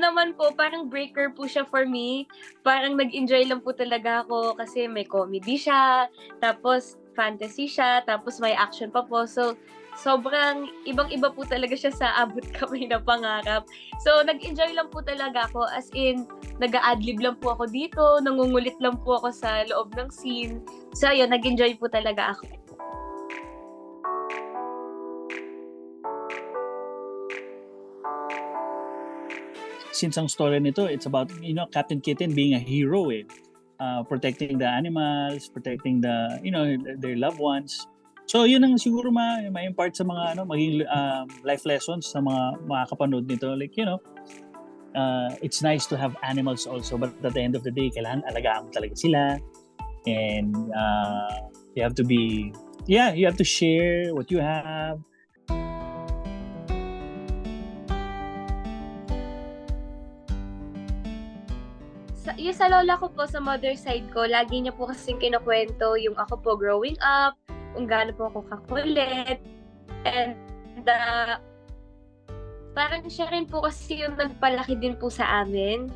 naman po, parang breaker po siya for me. Parang nag-enjoy lang po talaga ako kasi may comedy siya, tapos fantasy siya, tapos may action pa po. So, sobrang ibang-iba po talaga siya sa abot kamay na pangarap. So, nag-enjoy lang po talaga ako. As in, nag-adlib lang po ako dito, nangungulit lang po ako sa loob ng scene. So, ayun, nag-enjoy po talaga ako. Since ang story nito, it's about, you know, Captain Kitten being a hero eh. Uh, protecting the animals, protecting the, you know, their loved ones. So, yun ang siguro ma, ma-impart sa mga, ano, maging um, life lessons sa mga makakapanood nito. Like, you know, uh, it's nice to have animals also, but at the end of the day, kailangan alagaan talaga sila. And uh, you have to be, yeah, you have to share what you have. Sa, yung sa lola ko po, sa mother side ko, lagi niya po kasing kinukwento yung ako po growing up, kung gaano po ako kakulit. And uh, parang siya rin po kasi yung nagpalaki din po sa amin.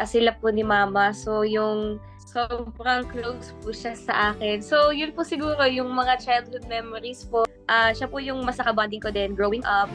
Uh, sila po ni mama. So yung sobrang close po siya sa akin. So yun po siguro yung mga childhood memories po. Ah, siya po yung masakabanding ko din growing up.